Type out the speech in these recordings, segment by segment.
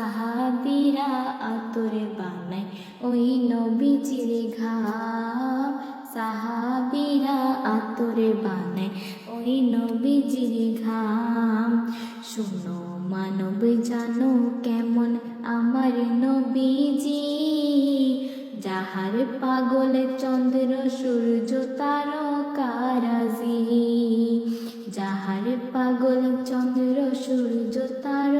সাহাবিরা আতরে বানায়। ওই নবীজির ঘাম সাহাবিরা আতরে বানায়। ওই নবীজির ঘাম শুনো মানব জানো কেমন আমার নবীজি। যাহার পাগল চন্দ্র সূর্য তারকারাজি। যাহার পাগল চন্দ্র সূর্য তারকারাজি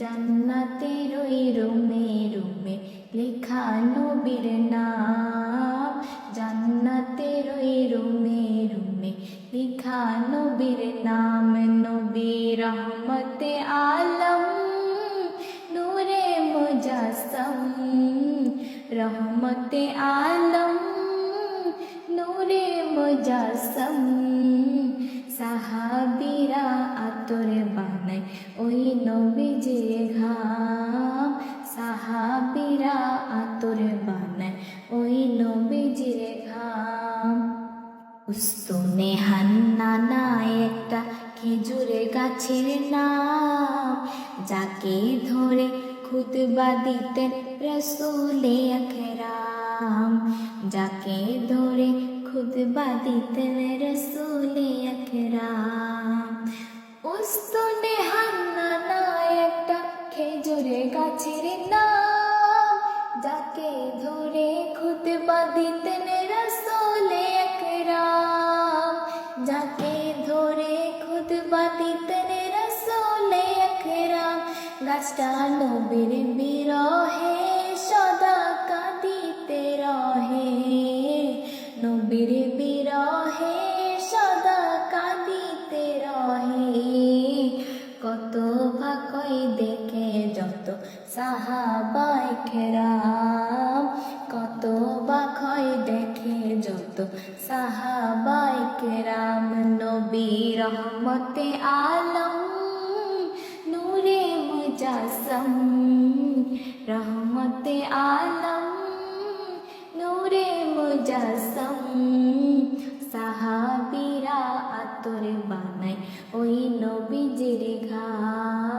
জান্নাতের ওই রুমে রুমে লেখা নবীর নাম জান্নাতের ওই রুমে রুমে লেখা নবীর নাম নবী রহমতে আলম, নূরে মুজাসম। রহমতে আলম, নূরে মুজাসম। সাহাবিরা আতরে বানায়। ওই নবীজির ঘাম সাহাবিরা আতরে বানায়। ওই নবীজির ঘাম উস্তনে হান্নানা একটা খেজুরের গাছের নাম, যাকে ধরে খুতবা দিতেন রসুলে আখরাম যাকে ধরে খুতবা দিতেন রসুলে গাছের নাম, যাকে ধরে খুতবা দিতেন রসুলে একরাম, যাকে ধরে খুতবা দিতেন রসুলে একরাম, গাছটা নবীর বিরহে সদা কাঁদিতে রহে, নবীর সাহাবাই খেরাম কত বাখই দেখে যত সাহাবাই কেরাম নবী রহমতে আলম, নূরে মুজাসম, রহমতে আলম, নূরে মুজাসম, সাহাবিরা আতরে বানায় ওই নবীজির ঘাম